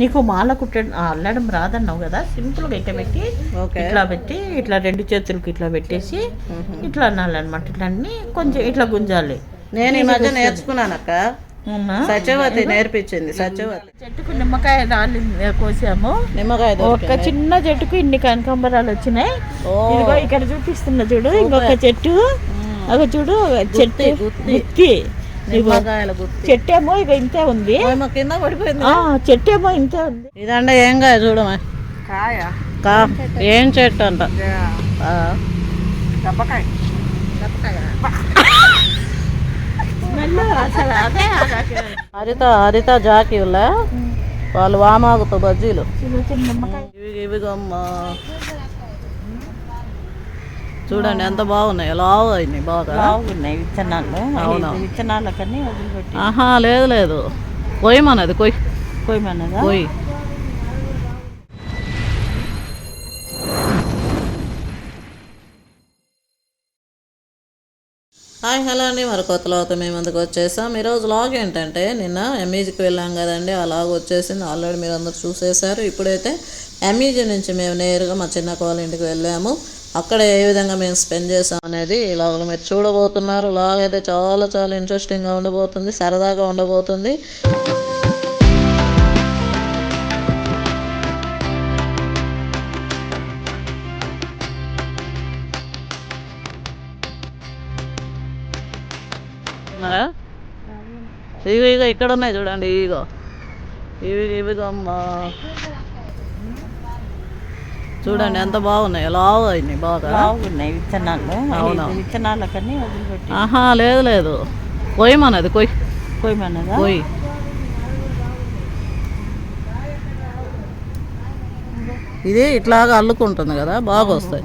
నీకు మాల కుట్టడం అల్లడం రాదన్నావు కదా సింపుల్గా ఇట్లా పెట్టి ఇట్లా పెట్టి ఇట్లా రెండు చేతులకి ఇట్లా పెట్టేసి ఇట్లా అనాలన్నమాట ఇట్లా అన్ని కొంచెం ఇట్లా గుంజాలి. నేను ఈ మధ్య నేర్చుకున్నాను అక్క. సత్యవతి నేర్పించింది సత్యవతి. చెట్టుకు నిమ్మకాయ రాలి కోసాము. నిమ్మకాయ ఒక చిన్న చెట్టుకు ఇన్ని కనకాంబరాలు వచ్చినాయి. ఇదిగో ఇక్కడ చూపిస్తున్నా చూడు ఇంకొక చెట్టు. ఒక చూడు చెట్టు గుత్తి. గుత్తి ఇదిగో నిమ్మకాయల గుత్తి చెట్టు ఏమో ఇక ఇంతే ఉంది. కింద పడిపోయింది. ఆ చెట్టు ఏమో ఇంతే ఉంది. ఇదంటే ఏం కాయ చూడమా కాయ. కా ఏం చెట్టు అంట. హరిత హరిత జాకీవులే వాళ్ళు వామాకుతో బజ్జీలు. ఇవి చూడండి ఎంత బాగున్నాయి. లావు అయినాయి బాగా. బాగున్నాయి విత్తనాలు. అవునా. విత్తనాల కన్నీ వదిలిపెట్టి. ఆహా లేదు లేదు. కొయ్యమన్నది కొయ్యి. పోయమన్నదా కొయ్యి. హాయ్ హలో అండి. మరి కొత్త లాగ్ మేము అందుకు వచ్చేసాం. ఈరోజు లాగ్ ఏంటంటే నిన్న ఎంఈజీకి వెళ్ళాం కదండి. ఆ లాగ్ వచ్చేసింది. ఆల్రెడీ మీరు అందరు చూసేశారు. ఇప్పుడైతే ఎంఈజీ నుంచి మేము నేరుగా మా చిన్న వాళ్ళ ఇంటికి వెళ్ళాము. అక్కడ ఏ విధంగా మేము స్పెండ్ చేసాం అనేది ఈ లాగ్లో మీరు చూడబోతున్నారు. లాగ్ అయితే చాలా చాలా ఇంట్రెస్టింగ్గా ఉండబోతుంది సరదాగా ఉండబోతుంది? ఇవి ఇగో ఇక్కడ ఉన్నాయి చూడండి ఇగో ఇవి ఇవిగో అమ్మా. చూడండి ఎంత బాగున్నాయి. లావు అయినాయి బాగా? బాగున్నాయి విత్తనాలు. అవునా. విత్తనాల కన్నీ వదిలిపెట్టి. ఆహా లేదు లేదు. కొయ్యమన్నది కొయ్యి పోయమన్నదా కొయ్యి ఇది ఇట్లాగా అల్లుకుంటుంది కదా బాగా వస్తాయి.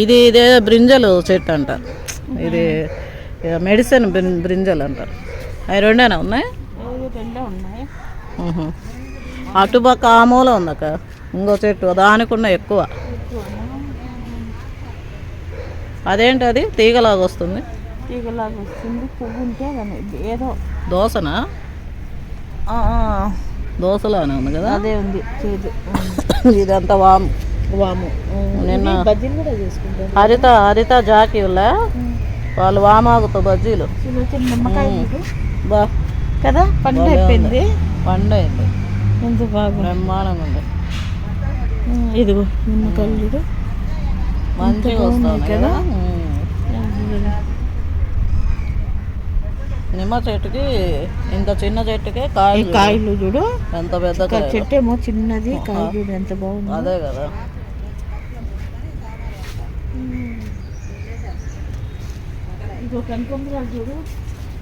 ఇది ఇదే బ్రింజలు చెట్టు అంటారు ఇది మెడిసిన్ బ్రింజలు అంటారు అవి రెండేనా ఉన్నాయి. అటుపక్క ఆ మూల ఉందక్క? ఇంకో చెట్టు దానికి ఉన్న ఎక్కువ. అదేంటి అది? తీగలాగా వస్తుంది. తీగలాగా వస్తుంది. పువ్వు ఉంటే దాని ఏదో దోసనా? దోసలానే ఉంది కదా? అదే ఉంది. చేదు. ఇదంతా వాము. వాము. నిన్న బజ్జీలు కూడా చేసుకుంటారు. హరిత హరిత జాకీవులే వాళ్ళు? వామాకుతో బజ్జీలు. బా. కదా? పండు అయిపోయింది. పండు అయింది. ఎంత బాగా? బ్రహ్మాండంగా ఉంది. ఇదిగో నిమ్మకాయలు చూడు కదా. నిమ్మ చెట్టుకి ఇంత చిన్న చెట్టుకే కాయలు చూడు. కాయలు చూడు. ఎంత పెద్ద ఇంకా కాయలు? చెట్టు ఏమో చిన్నది కాయ చూడు ఎంత బాగుంది. అదే కదా. ఇదిగో కనకాంబరాలు చూడు.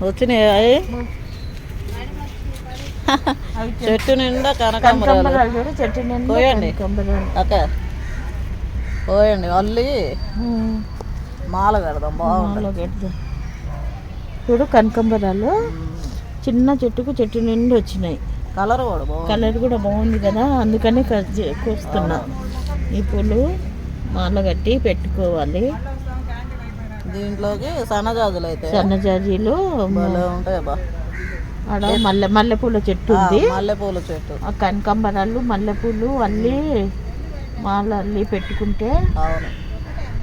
వచ్చినాయి చెట్టు నిండా కనకాంబరాలు. చెట్టు నిండా అక్క. పోయండి అల్లి ఉమ్, మాల కడదాం బాగుంటుంది. పెడదాం. చూడు కనకాంబరాలు. చిన్న చెట్టుకు చెట్టు నిండి వచ్చినాయి. కలర్ కూడా బాగుంది. కలర్ కూడా బాగుంది కదా అందుకని కోస్తున్నా. ఈ పూలు మాల కట్టి పెట్టుకోవాలి. దీంట్లోకి సన్నజాజులు అయితే. సన్నజాజీలు ఉంటాయి బా ఆడ మల్లె మల్లెపూల చెట్టు ఉంది. మల్లెపూల చెట్టు. ఆ కనకాంబరాలు మల్లెపూలు అల్లి మాల అల్లి పెట్టుకుంటే అవును.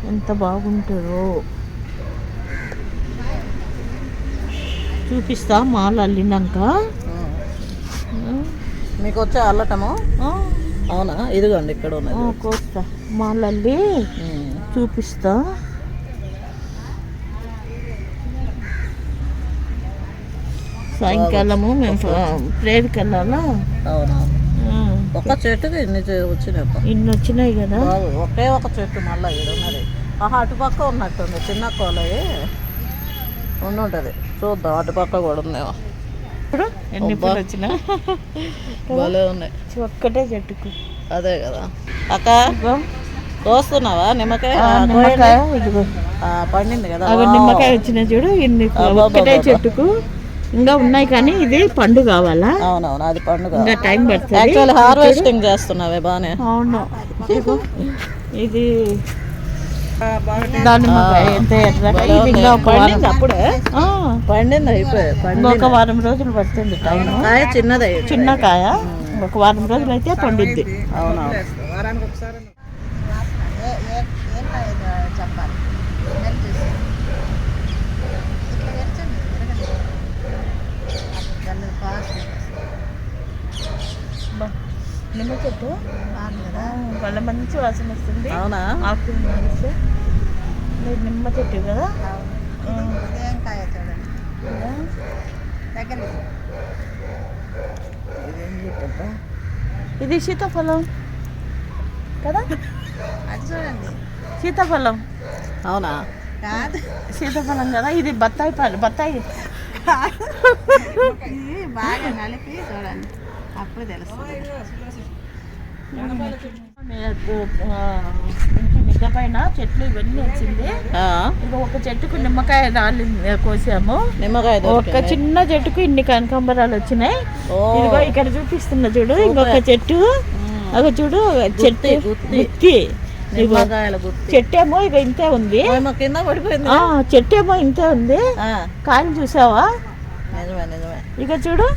ఎంత బాగుంటుందో. చూపిస్తా మాల అల్లినాక. మీకు వచ్చే అల్లటము అవునా? ఇదిగోండి ఇక్కడ ఉన్నది. కోస్తా. మాల అల్లి ఉమ్. చూపిస్తా. సాయంకాలము మేము ప్రేయర్కి వెళ్ళాలా ఒక చెట్టుకి ఇన్ని చె- వచ్చినాయి. ఇన్ని వచ్చినాయి కదా? ఒకే ఒక చెట్టు మళ్ళీ ఇక్కడ ఉన్నది. ఆహా అటుపక్క ఉన్నట్టుంది చిన్న కోలయి ఉండి ఉంటుంది చూద్దాం అటుపక్క కూడా ఉన్నాయో ఇప్పుడు ఎన్ని పూలు వచ్చినా భలే ఉన్నాయి. ఒక్కటే చెట్టుకు. అదే కదా. అక్క కోస్తున్నావా? నిమ్మకాయ? పండింది కదా. నిమ్మకాయ వచ్చిన చూడు ఇన్ని. ఒక్కటే చెట్టుకు. ఇంకా ఉన్నాయి కానీ ఇది పండు కావాలా? అవునవును అది పండుగ ఇంకా టైం పడుతుంది. యాక్చువల్ హార్వెస్టింగ్ చేస్తున్నావే బానే. అవును. ఇది ఒక పండింది అప్పుడే? ఆ, పండింది అయిపోయి ఇంకొక వారం రోజులు పడుతుంది టైం కాయ చిన్నదే చిన్న కాయ. ఒక వారం రోజులు అయితే పండుద్ది. అవునవును. ఫాస్ట్ బా, నిమ్మ చెట్టు. బాగుంది కదా. వాళ్ళ మంచి వాసన వస్తుంది. అవునా? ఆకు వేస్తే మీరు నిమ్మ చెట్టు కదా. ఇది కాయ చూడండి? దగ్గర ఇదేం సీతాఫలం కదా? అది చూడండి. సీతాఫలం. అవునా? కాదు. సీతాఫలం కదా? ఇది బత్తాయి పళ్ళు బత్తాయి. ఇది బాగా నలిపి చూడండి అప్పుడు తెలుస్తుంది మిద్ద పైన చెట్లు ఇవన్నీ వచ్చింది ఒక చెట్టుకు నిమ్మకాయ రాళ్ళు కోసాము నిమ్మకాయ ఒక. చిన్న చెట్టుకు ఇన్ని కనకాంబరాలు వచ్చినాయి. ఇదిగో ఇక్కడ చూపిస్తున్నా చూడు ఇంకొక చెట్టు. ఒక చూడు చెట్టు గుత్తి. చెట్టేమో ఇక ఇంతే ఉంది. కింద పడిపోయింది. చెట్టేమో ఇంతే ఉంది. ఆ, కాయలు చూసావా? నిజమే నిజమే. ఇక చూడు.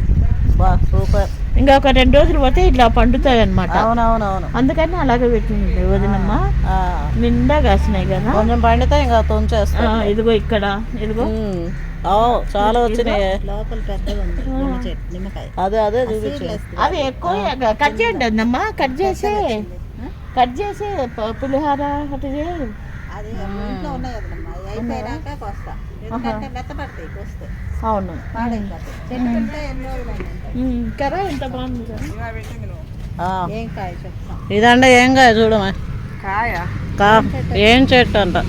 బా సూపర్. ఇంకా ఒక రెండు రోజులు పోతే ఇట్లా పండుతాయి అనమాట అవునవునవును. అందుకని అలాగే పెట్టింది వదినమ్మ. ఆ, నిండా కాసినాయి కదా. కొంచెం పండితే ఇంకా ఆ, తుంచేస్తా ఇదిగో ఇక్కడ ఇదిగో. చాలా వచ్చినాయి. లోపల పెద్దగా అదే అదే చూపించు. అవి ఎక్కువ కట్ చేయండి అన్నమ్మ కట్ చేసి. కట్ చేసి ప- పులిహోర అటు చేయి అది ఇంట్లో ఉన్నాయి కదమ్మా అవి అయిపోయినాక కోస్తా. ఎందుకంటే మెత్తపడతాయి కోస్తే. అవును. కర్ర ఎంత బాగుంది ఆ, ఏం కాయ చెప్తాం. ఇదంటే ఏం కాయ చూడమా. కాయ? కా ఏం చెట్టు అంట.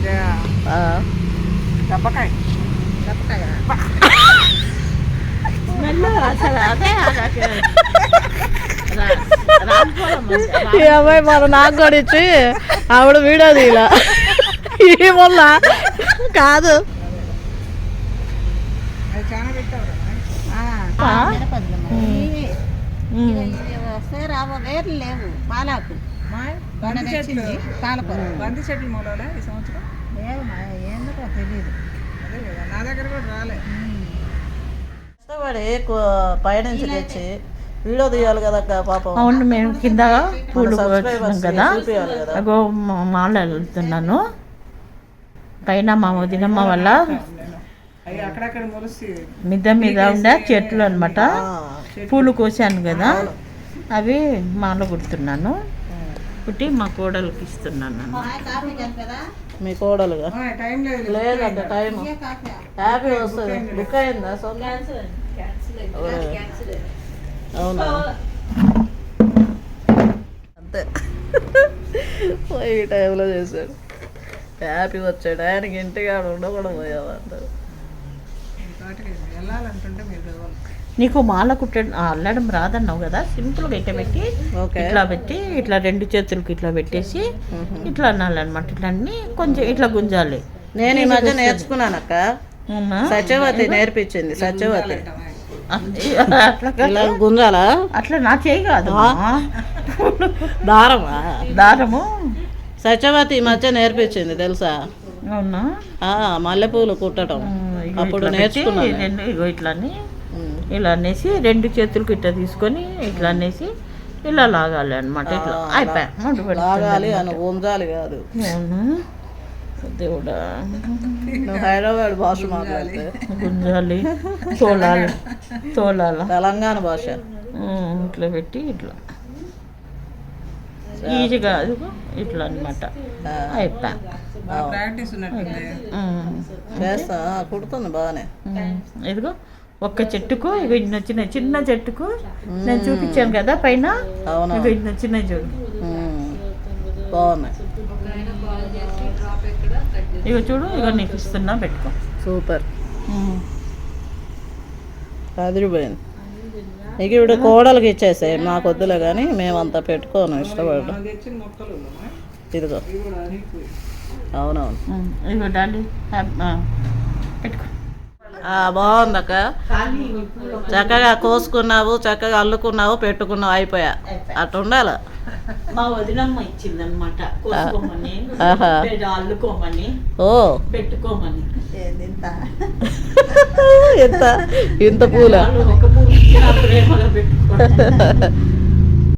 ఈ అమ్మాయి మన నాకు కూడా ఇచ్చి ఆవిడ వీడియో తీలా ఈ వల్ల కాదు. లేవు పాలాకు. మొన్న చెట్లు. మూలలో ఈ సంవత్సరం? లేవు ఎందుకో తెలియదు అదే కదా నా దగ్గర కూడా రాలే. పైనుంచి తెచ్చి వీడియో తీయాలి కదా అక్క పాపం. అవును మేము కింద పూలు వచ్చినాం కదా. చూపియాలి కదా. అగో మాల వెళ్తున్నాను. పైన మా వదినమ్మ వల్ల మిద్ద మీద ఉండే చెట్లు అనమాట పూలు కోసాను కదా. అవి మాల కుడుతున్నాను. కుట్టి మా కోడలికి ఇస్తున్నాను అన్నమాట. కాఫీ కదా మీ కోడలుగా? ఆ, టైం లేదు. లేదంట టైం కాఫీ హ్యాపీ వస్తుంది. బుక్ అయిందా? సో అవునా? అంతే. ఈ టైంలో చేశాడు. హ్యాపీ వచ్చాడు. ఆయనకి ఇంటికి ఆడ ఉండకూడదు నీకు మాల కుట్ట అల్లడం రాదన్నావు కదా? సింపుల్గా ఇట్లా పెట్టి ఇట్లా పెట్టి ఇట్లా రెండు చేతులకి ఇట్లా పెట్టేసి ఇట్లా అనాలన్నమాట ఇట్లా అన్ని కొంచెం ఇట్లా గుంజాలి. నేను ఈ మధ్య నేర్చుకున్నాను అక్క సత్యవతి నేర్పించింది సత్యవతి. ఇలా గుంజాలా? అట్లా నా చేయి కాదు దారమా? దారము. సత్యవతి ఈ మధ్య నేర్పించింది తెలుసా? అవునా? మల్లెపూలు కుట్టడం. అప్పుడు నేర్చుకున్నాను రెండు ఇగో ఇట్లా. ఇలా అనేసి రెండు చేతులకి ఇట్లా తీసుకొని ఇట్లా అనేసి ఇలా లాగాలి అనమాట ఇట్లా అయిపోయా లాగాలి అని గుంజాలి కాదు. అవునా? దేవుడా? నువ్వు హైదరాబాద్ భాష మాట్లాడితే. గుంజాలి. తోలాలి. తోలాల. తెలంగాణ భాష. ఇట్లా పెట్టి ఇట్లా. ఈజీగా ఇట్లా అనమాట అయిపోయా చేస్తా. కుడుతుంది బాగానే. ఇదిగో ఒక్క చెట్టుకు ఇగో ఇన్ని వచ్చినాయి. చిన్న చెట్టుకు నేను చూపించాను కదా పైన. అవునా ఇగో ఇన్ని వచ్చినాయి చూడు. బాగున్నాయి. ఇగో చూడు ఇగో నీకు ఇస్తున్నా పెట్టుకో. సూపర్. అదిరిపోయింది ఇక ఇప్పుడు కోడలకి ఇచ్చేసాయి మాకు వద్దులే కానీ మేమంతా పెట్టుకోను ఇష్టపడడం? ఇదిగో. అవునవును. ఇదిగో డాడీ పెట్టుకో. బాగుందక్క చక్కగా కోసుకున్నావు చక్కగా అల్లుకున్నావు పెట్టుకున్నావు అయిపోయా. అట్లా ఉండాలి మా వదినమ్మ ఇచ్చిందనమాట కోసుకోమని ఆహా. లేదా అల్లుకోమని ఓ. పెట్టుకోమని. ఏంది ఇంత? ఎంత? ఇంత పూల? ఒక ఇచ్చిన ప్రేమగా పెట్టుకో